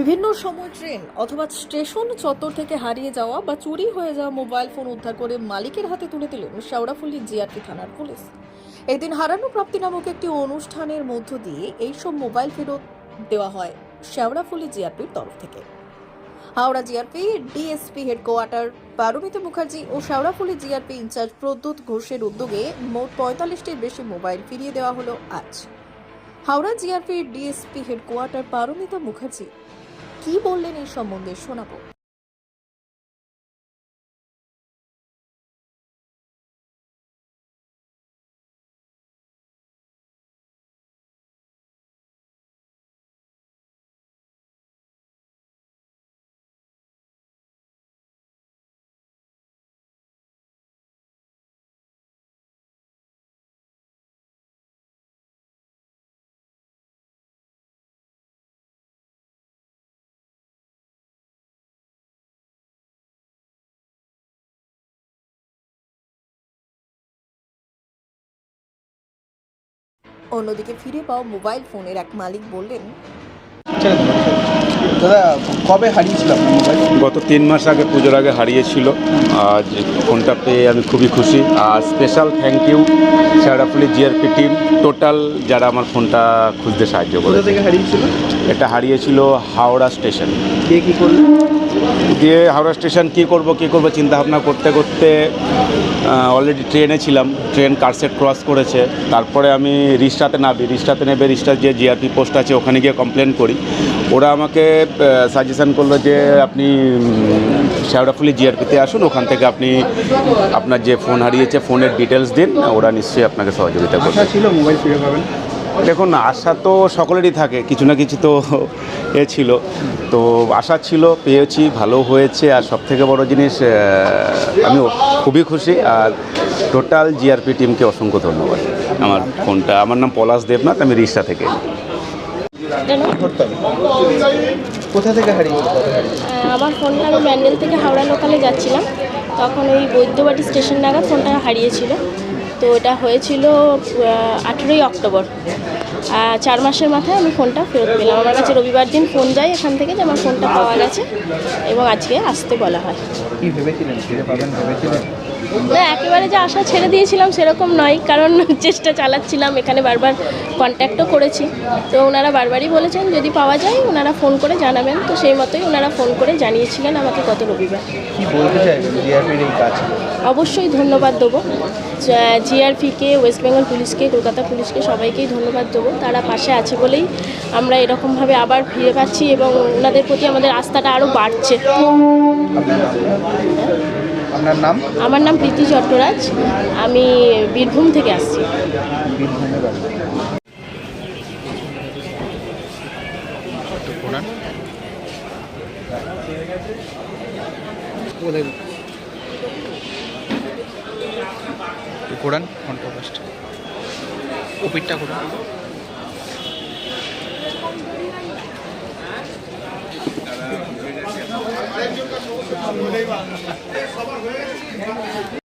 বিভিন্ন সময় ট্রেন অথবা স্টেশন চত্বর থেকে হারিয়ে যাওয়া বা চুরি হয়ে যাওয়া মোবাইল ফোন উদ্ধার করে মালিকের হাতে তুলে দিলেন শেওড়াফুলি জিআরপি থানার পুলিশ। এদিন হারানো প্রাপ্তি নামক একটি অনুষ্ঠানের মধ্য দিয়ে এইসব মোবাইল ফেরত দেওয়া হয় শেওড়াফুলি জিআরপির তরফ থেকে। Howrah GRP, DSP headquarter, Paramita Mukherjee ও শেওড়াফুলি জিআরপি ইনচার্জ প্রদ্যুৎ ঘোষের উদ্যোগে মোট পঁয়তাল্লিশটির বেশি মোবাইল ফিরিয়ে দেওয়া হলো আজ। Howrah GRP, DSP headquarter Paramita Mukherjee কি বললেন এই সম্বন্ধে? শোনাবো। অন্যদিকে ফিরে পাওয়া মোবাইল ফোনের এক মালিক বললেন দাদা কবে হারিয়েছিল আপনার মোবাইল গত তিন মাস আগে পুজোর আগে হারিয়েছিল। আজ ফোনটা পেয়ে আমি খুবই খুশি। আর special thank you Sheoraphuli GRP team total যারা আমার ফোনটা খুঁজতে সাহায্য করে হারিয়েছিল? এটা হারিয়েছিল হাওড়া স্টেশন। কে কি করল? দিয়ে হাওড়া স্টেশন কী করব কী করব চিন্তা ভাবনা করতে করতে অলরেডি ট্রেনে ছিলাম। ট্রেন কারসেট ক্রস করেছে। তারপরে আমি রিস্টাতে নামি। রিস্টাতে নেবে রিস্টার যে জিআরপি পোস্ট আছে, ওখানে গিয়ে কমপ্লেন করি। ওরা আমাকে সাজেশন করল যে আপনি শেওড়াফুলি জিআরপিতে আসুন। ওখান থেকে আপনি আপনার যে ফোন হারিয়েছে ফোনের ডিটেলস দিন। ওরা নিশ্চয়ই আপনাকে সহযোগিতা করবে। ছিল মোবাইল ফিরে পাবেন। দেখুন আশা তো সকলেরই থাকে কিছু না কিছু তো এ ছিল। তো আশা ছিল পেয়েছি ভালো হয়েছে আর সব থেকে বড় জিনিস আমি খুবই খুশি আর টোটাল জিআরপি টিমকে অসংখ্য ধন্যবাদ। আমার ফোনটা আমার নাম পলাশ দেবনাথ আমি রিস্টা থেকে। কোথা থেকে আহ, আমার ফোনটা আমি ব্যান্ডেল থেকে হাওড়া লোকালে যাচ্ছিলাম। তখন ওই বৈদ্যবাটি স্টেশন নাগাদ ফোনটা হারিয়েছিল। তো এটা হয়েছিল আঠেরোই অক্টোবর। চার মাসের মাথায় আমি ফোনটা ফেরত পেলাম। আমার কাছে রবিবার দিন ফোন যায় এখান থেকে যে আমার ফোনটা পাওয়া গেছে এবং আজকে আসতে বলা হয়। না একেবারে যে আশা ছেড়ে দিয়েছিলাম সেরকম নয় কারণ চেষ্টা চালাচ্ছিলাম এখানে বারবার কন্ট্যাক্টও করেছি। তো ওনারা বারবারই বলেছেন যদি পাওয়া যায় ওনারা ফোন করে জানাবেন। তো সেই মতোই ওনারা ফোন করে জানিয়েছিলেন আমাকে গত রবিবার। অবশ্যই ধন্যবাদ দেবো। জিআরপিকে ওয়েস্ট বেঙ্গল পুলিশকে কলকাতা পুলিশকে সবাইকেই ধন্যবাদ দেবো। তারা পাশে আছে বলেই আমরা এরকমভাবে আবার ফিরে পাচ্ছি এবং ওনাদের প্রতি আমাদের আস্থাটা আরও বাড়ছে। আপনার নাম? আমার নাম প্রীতি চট্টরাজ। আমি বীরভূম থেকে আসছি। কোরআন ফ্রন্ট ফার্স্ট ওপিটটা কোরআন। সবার হয়ে